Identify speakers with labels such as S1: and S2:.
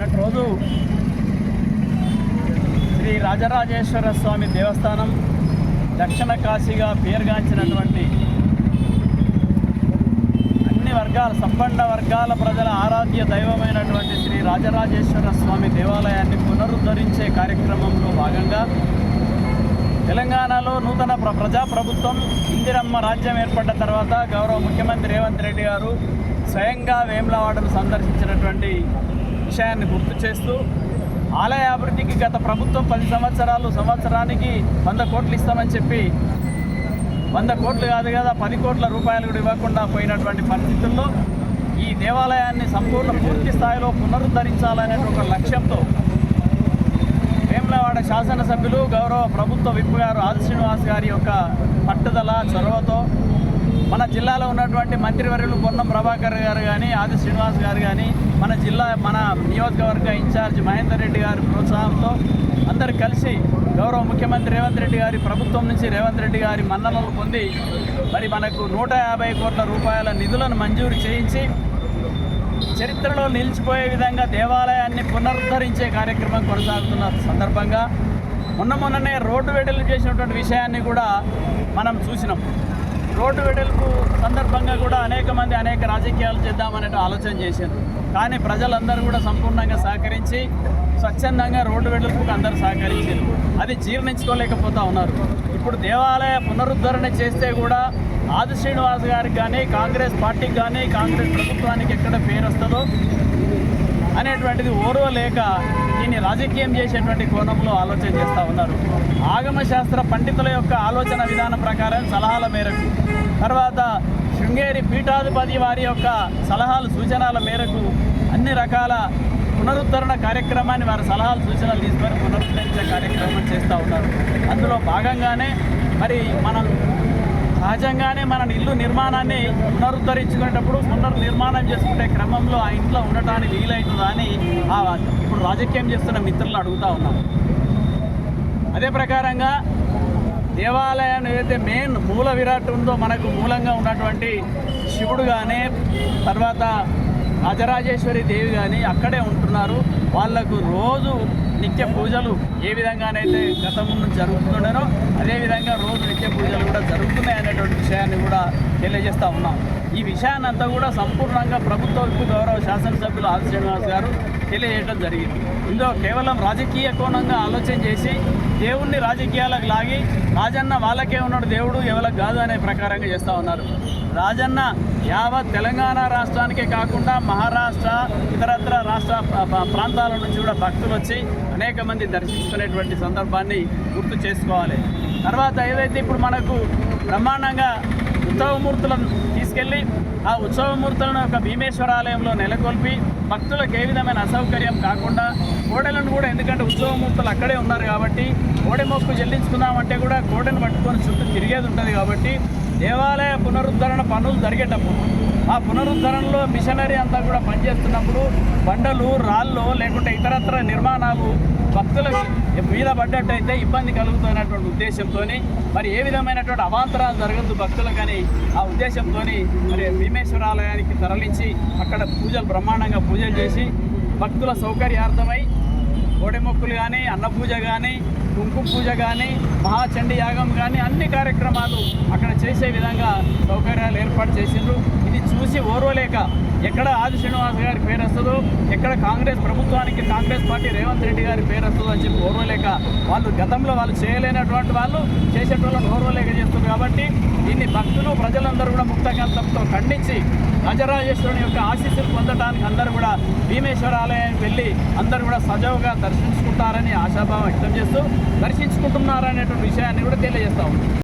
S1: నిన్నటి రోజు శ్రీ రాజరాజేశ్వర స్వామి దేవస్థానం దక్షిణ కాశీగా పేరుగాంచినటువంటి అన్ని వర్గాల సంపన్న వర్గాల ప్రజల ఆరాధ్య దైవమైనటువంటి శ్రీ రాజరాజేశ్వర స్వామి దేవాలయాన్ని పునరుద్ధరించే కార్యక్రమంలో భాగంగా తెలంగాణలో నూతన ప్ర ప్రజాప్రభుత్వం ఇందిరమ్మ రాజ్యం ఏర్పడ్డ తర్వాత గౌరవ ముఖ్యమంత్రి రేవంత్ రెడ్డి గారు స్వయంగా వేములవాడను సందర్శించినటువంటి విషయాన్ని గుర్తు చేస్తూ ఆలయ అభివృద్ధికి గత ప్రభుత్వం పది సంవత్సరాలు సంవత్సరానికి వంద కోట్లు ఇస్తామని చెప్పి వంద కోట్లు కాదు కదా పది కోట్ల రూపాయలు కూడా ఇవ్వకుండా పోయినటువంటి పరిస్థితుల్లో ఈ దేవాలయాన్ని సంపూర్ణ పూర్తి స్థాయిలో పునరుద్ధరించాలనే ఒక లక్ష్యంతో వేములవాడ శాసనసభ్యులు గౌరవ ప్రభుత్వ విప్ గారు ఆది శ్రీనివాస్ గారి యొక్క పట్టుదల చొరవతో మన జిల్లాలో ఉన్నటువంటి మంత్రివర్యులు పొన్నం ప్రభాకర్ గారు కానీ ఆది శ్రీనివాస్ గారు కానీ మన జిల్లా మన నియోజకవర్గ ఇన్ఛార్జ్ మహేందర్ రెడ్డి గారి ప్రోత్సాహంతో అందరు కలిసి గౌరవ ముఖ్యమంత్రి రేవంత్ రెడ్డి గారి ప్రభుత్వం నుంచి రేవంత్ రెడ్డి గారి మన్ననలు పొంది మరి మనకు నూట యాభై కోట్ల రూపాయల నిధులను మంజూరు చేయించి చరిత్రలో నిలిచిపోయే విధంగా దేవాలయాన్ని పునరుద్ధరించే కార్యక్రమం కొనసాగుతున్న సందర్భంగా మొన్న మొన్ననే రోడ్డు వెడలు చేసినటువంటి విషయాన్ని కూడా మనం చూసినాం. రోడ్డు వెడల్పు సందర్భంగా కూడా అనేక మంది అనేక రాజకీయాలు చేద్దామనే ఆలోచన చేశారు. కానీ ప్రజలందరూ కూడా సంపూర్ణంగా సహకరించి స్వచ్ఛందంగా రోడ్డు వెడల్పుకు అందరూ సహకరించారు. అది జీర్ణించుకోలేకపోతా ఉన్నారు. ఇప్పుడు దేవాలయ పునరుద్ధరణ చేస్తే కూడా ఆది శ్రీనివాస్ గారికి కానీ కాంగ్రెస్ పార్టీకి కానీ కాంగ్రెస్ ప్రభుత్వానికి ఎక్కడ పేరు వస్తుందో అనేటువంటిది ఓర్వలేక దీన్ని రాజకీయం చేసేటువంటి కోణంలో ఆలోచన చేస్తూ ఉన్నారు. ఆగమశాస్త్ర పండితుల యొక్క ఆలోచన విధానం ప్రకారం సలహాల మేరకు తర్వాత శృంగేరి పీఠాధిపతి వారి యొక్క సలహాలు సూచనల మేరకు అన్ని రకాల పునరుద్ధరణ కార్యక్రమాన్ని వారి సలహాలు సూచనలు తీసుకొని పునరుద్ధరించే కార్యక్రమం చేస్తూ ఉన్నారు. అందులో భాగంగానే మరి మనం సహజంగానే మన ఇల్లు నిర్మాణాన్ని పునరుద్ధరించుకునేటప్పుడు పునర్నిర్మాణం చేసుకునే క్రమంలో ఆ ఇంట్లో ఉండటానికి వీలవుతుందా అని ఆ ఇప్పుడు రాజకీయం చేస్తున్న మిత్రులు అడుగుతూ ఉన్నాం. అదే ప్రకారంగా దేవాలయం ఏదైతే మెయిన్ మూల విరాట్ ఉందో మనకు మూలంగా ఉన్నటువంటి శివుడు కానీ తర్వాత అజరాజేశ్వరి దేవి కానీ అక్కడే ఉంటున్నారు. వాళ్ళకు రోజు నిత్య పూజలు ఏ విధంగానైతే గతం నుంచి జరుగుతుండేనో అదేవిధంగా రోజు నిత్య పూజలు కూడా విషయాన్ని కూడా తెలియజేస్తూ ఉన్నాం. ఈ విషయాన్ని అంతా కూడా సంపూర్ణంగా ప్రభుత్వ గౌరవ శాసనసభ్యులు ఆది శ్రీనివాస్ గారు తెలియజేయడం జరిగింది. ఇందులో కేవలం రాజకీయ కోణంగా ఆలోచన చేసి దేవుణ్ణి రాజకీయాలకు లాగి రాజన్న వాళ్ళకే ఉన్నాడు దేవుడు ఎవరికి కాదు అనే ప్రకారంగా చేస్తూ ఉన్నారు. రాజన్న యావత్ తెలంగాణ రాష్ట్రానికే కాకుండా మహారాష్ట్ర ఇతరత్ర రాష్ట్ర ప్రాంతాల నుంచి కూడా భక్తులు వచ్చి అనేక మంది దర్శించుకునేటువంటి సందర్భాన్ని గుర్తు చేసుకోవాలి. తర్వాత ఏదైతే ఇప్పుడు మనకు బ్రహ్మాండంగా ఉత్సవమూర్తులను తీసుకెళ్ళి ఆ ఉత్సవమూర్తులను ఒక భీమేశ్వర ఆలయంలో నెలకొల్పి భక్తులకు ఏ విధమైన అసౌకర్యం కాకుండా కోడెలను కూడా ఎందుకంటే ఉత్సవమూర్తులు అక్కడే ఉన్నారు కాబట్టి కోడె మొక్కు చెల్లించుకుందామంటే కూడా కోడెను పట్టుకొని చుట్టూ తిరిగేది ఉంటుంది కాబట్టి దేవాలయ పునరుద్ధరణ పనులు జరిగేటప్పుడు ఆ పునరుద్ధరణలో మిషనరీ అంతా కూడా పనిచేస్తున్నప్పుడు బండలు రాళ్ళు లేకుంటే ఇతరత్ర నిర్మాణాలు భక్తులకి మీద పడ్డట్టయితే ఇబ్బంది కలుగుతున్నటువంటి ఉద్దేశంతో మరి ఏ విధమైనటువంటి అవాంతరాలు జరగద్దు భక్తులకని ఆ ఉద్దేశంతో మరి భీమేశ్వర ఆలయానికి తరలించి అక్కడ పూజలు బ్రహ్మాండంగా పూజలు చేసి భక్తుల సౌకర్యార్థమై కోడె మొక్కులు కానీ అన్నపూజ కానీ కుంకుమ పూజ కానీ మహాచండి యాగం కానీ అన్ని కార్యక్రమాలు అక్కడ చేసే విధంగా సౌకర్యాలు ఏర్పాటు చేసిండ్రు. ఇది చూసి ఓర్వలేక ఎక్కడ ఆది శ్రీనివాస్ గారి పేరు వస్తుందో ఎక్కడ కాంగ్రెస్ ప్రభుత్వానికి కాంగ్రెస్ పార్టీ రేవంత్ రెడ్డి గారి పేరు వస్తుందో అని చెప్పి ఓర్వలేక వాళ్ళు గతంలో వాళ్ళు చేయలేనటువంటి వాళ్ళు చేసేటోళ్ళని ఓర్వలేక చేస్తున్నారు కాబట్టి దీన్ని భక్తులు ప్రజలందరూ కూడా ముక్తకంతంతో ఖండించి రాజరాజేశ్వరుని యొక్క ఆశీస్సులు పొందడానికి అందరూ కూడా భీమేశ్వర ఆలయానికి వెళ్ళి అందరూ కూడా సజావుగా దర్శించుకుంటారని ఆశాభావం వ్యక్తం చేస్తూ దర్శించుకుంటున్నారనేటువంటి విషయాన్ని కూడా తెలియజేస్తా ఉంది